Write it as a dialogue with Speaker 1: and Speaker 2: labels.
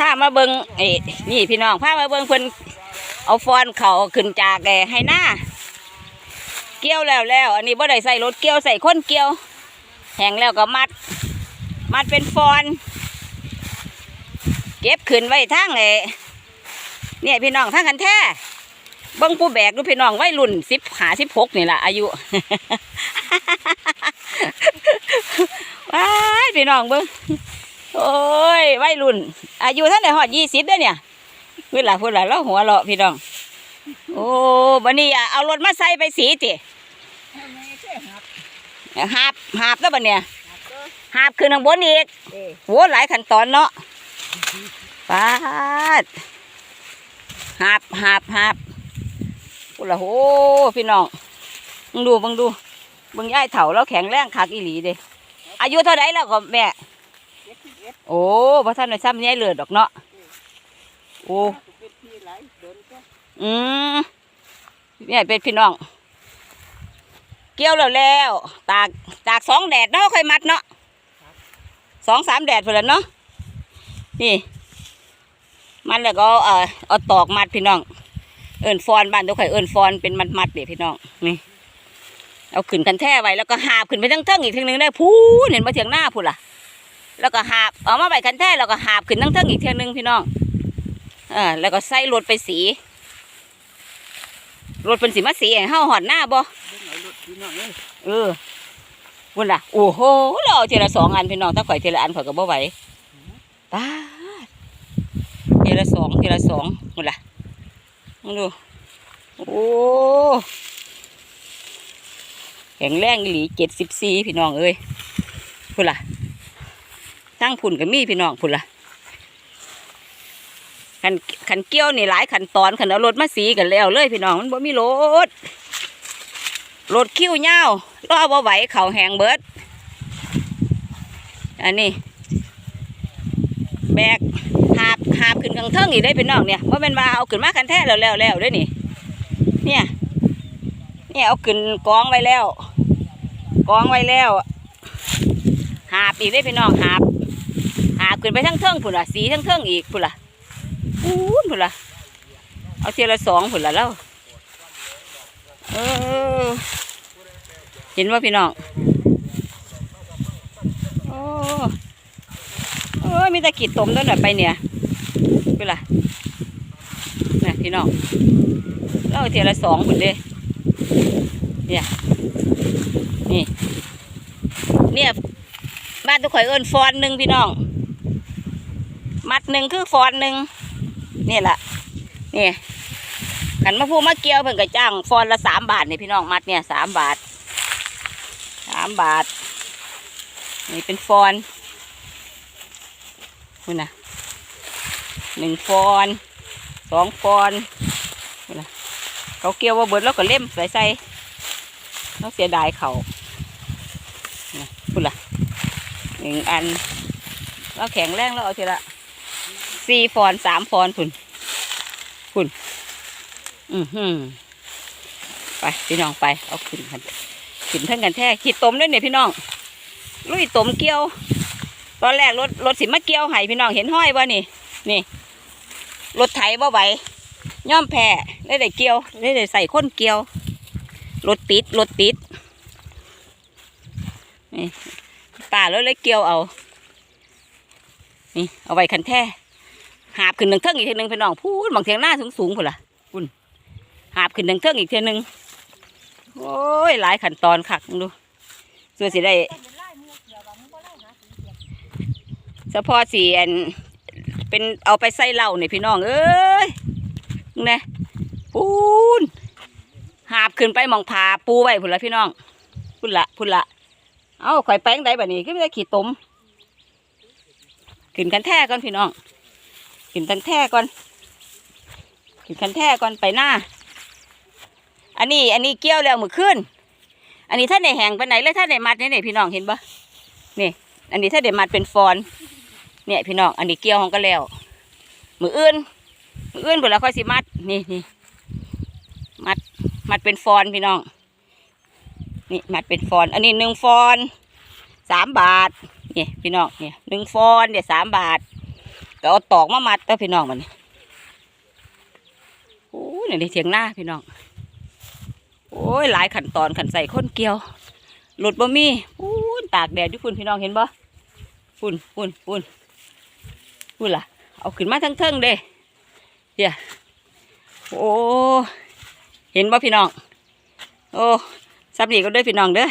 Speaker 1: พามาเบิงไอ้นี่พี่น้องพามาเบิงเพิ่นเอาฟอนเขาขึ้นจากไอ้ให้หน้าเกี่ยวแล้วแล้ว อันนี้บ่ได้ใส่รถเกี่ยวใส่คนเกี่ยวแห้งแล้วก็มัด มัดเป็นฟอน เก็บขึ้นไว้ทั้งไอ้เนี่ยพี่น้องทั้งกันแท้เบิ้งผู้แบกดูพี่น้องวัยรุ่นสิบหาสิบหกนี่แหละอายุว้าพี่น้องเบิ้ง โอ้ยวัยรุ่น อายุท่านได้หอดยี่สิบเด้อเนี่ย เวลาพูดละแล้วหัวเราะพี่น้อง โอ้บันนี้อะเอารถมาใส่ไปสีติหาบหาบแล้วบันเนี่ยหาบขึ้นข้างบนอีกโหหลายขั้นตอนเนาะปาดหาบหาบหาบพูดละโหพี่น้องมึงดูมึงดูมึงย่ายเถ่าแล้วแข็งแรงคักอีหลีเด้อายุเท่าไรแล้วก็แม่ โอ้พระท่านในซ้ำย่ายเลือดดอกเนาะโอ้อืมเนี่ยเป็นพี่น้อง เกี่ยวแล้วแล้ว ตากตากสองแดดเนาะค่อยมัดเนาะสองสามแดดเพื่อนเนาะนี่ มันแล้วก็เอ่อเอาตอกมัดพี่น้อง เอิญฟอนบ้านตัวข่อยเอิญฟอนเป็นมัดมัดๆเดี๋ยพี่น้องนี่เอาขึ้นกันแท่ไว้แล้วก็หาบขึ้นไปทั้งเทิงอีกทีหนึงได้พูนเห็นมาเถียงหน้าพูนล่ะ แล้วก็หาบเอามาไว้กันแท่แล้วก็หาบขึ้นทั้งเทิงอีกเทีหนึงพี่น้องเออแล้วก็ใส่รถไปสีรถเป็นสีมาสีให้เฮาหอดหน้าบ่เออวุ่นล่ะโอ้โหเราเอาทีละสองอันพี่น้องถ้าข่อยทีละอันข่อยก็บ่ไหวป้าดทีละสองเทละสองวุ่นล่ะมึงดูโอ้แข็งแรงอีหลีเจ็ดสิบสี่พี่น้องเอ้ยพุ่นล่ะ ตั้งพุ่นก็มีพี่น้องพุ่นล่ะขันขันเกี้ยวนี่หลายขันตอนขันเอารถมาสีกันแล้วเลยพี่น้องมันบ่มีรถรถคิ้วเงาวรอบ่ไหวเข่าแหงเบิด อันนี้ แบกหาบหาบขึ้นข้างเทิงอีกได้พี่น้องเนี่ยว่าเป็นว่าเอาขึ้นมาคันแท้แล้วแล้วแล้วด้วยนี่ เนี่ยเนี่ยเอาขึ้นกองไว้แล้วกองไว้แล้วหาบอีกได้พี่น้องหาบหาบ ขึ้นไปทั้งเทิงพุ่นล่ะสีทั้งเทิงอีกพุ่นล่ะพูนพุ่นละเอาเทียละสองพุ่นละแล้วเออเห็นว่าพี่น้องโอ้โอ้ยมีแต่กีดตมต้นหน่อยไปเนี่ยพุ่นละนี่พี่น้องเราเอาเทียละสองพุ่นเด้เนี่ยนี่เนี่ยบ้านตุกข่อยเอิญฟอนหนึ่งพี่น้อง มัดหนึ่งคือฟอนหนึ่งนี่แหละนี่ขันมาพูมาเกี่ยวเพิ่นก็จ้างฟอนละสามบาทนี่พี่น้องมัดเนี่ยสามบาทสามบาท นี่เป็นฟอนคุณนะหนึ่งฟอนสองฟอนคุณนะเขาเกี่ยวว่าเบิดแล้วก็เล่มใส่ใส่เขาเสียดายเขาคุณล่ะหนึ่งอันแล้วแข็งแรงแล้วเอาทีละ สี่ฟอนสามฟอนพุ่นพุ่นอือหือไปพี่น้องไปเอาขึ้นกันขึ้นทั้งกันแท้ขีดต้มด้วยเนี่ยพี่น้องลุยต้มเกี้ยว ตอนแรกรถรถสิมาเกี้ยวให้พี่น้องเห็นห้อยบ่นี่ นี่รถไถบ่ไหวย่อมแพ้ได้ได้เกี่ยวได้ได้ใส่ค้นเกี่ยวรถติดรถติดนี่ป่าแล้วเลยเกี่ยวเอา นี่ เอาไว้คันแท้ หาบขึ้นหนึ่งเทิงอีกเทีหนึ่งพี่น้องพูดบางเทียงหน้าสูงสูงพุ่นล่ะพุ่นหาบขึ้นหนึ่งเทิงอีกเทีหนึ่งโอ้ยหลายขั้นตอนคักดูส่วนสิได้เฉพาะสีอันเป็นเอาไปใส่เหล้าเนี่ยพี่น้องเอ้ยนี่พูนหาบขึ้นไปมองผาปูไว้พุ่นละพี่น้องพุ่นละพุ่นละเอาข่อยแป้งได้แบบนี้ก็ไม่ได้ขีดตมขึ้นกันแท้ก่อนพี่น้อง ขึ้นกันแท่ก่อนขึ้นกันแท่ก่อนไปหน้า อันนี้อันนี้เกี่ยวแล้วมือขึ้น อันนี้ถ้าในแหงไปไหนเลยถ้าในมัดนี่เนี่ยพี่น้องเห็นปะนี่อันนี้ถ้าเดมัดเป็นฟอน เนี่ยพี่น้อง อันนี้เกี่ยวของก็แล้ว มืออื่น มืออื่นเวลาค่อยสิมัด นี่นี่มัด มัดเป็นฟอนพี่น้อง นี่มัดเป็นฟอน อันนี้หนึ่งฟอน สามบาทนี่พี่น้อง เนี่ยหนึ่งฟอนเนี่ยสามบาท ก็เอาตอกมามัดตัวพี่น้องมันโอ้ยนี่เถียงหน้าพี่น้อง โอ้ยหลายขั้นตอนขันใส่ข้นเกลียว หลุดบ่มีปูนตากแดดอยู่พุ่นพี่น้องเห็นบ่พุ่นพุ่นพุ่นพุ่นล่ะ เอาขึ้นมาทั้งเทิงๆเด้เฮียโอ้ เห็นบ่พี่น้อง โอ้ซับนี่ก็ด้อพี่น้องเด้อ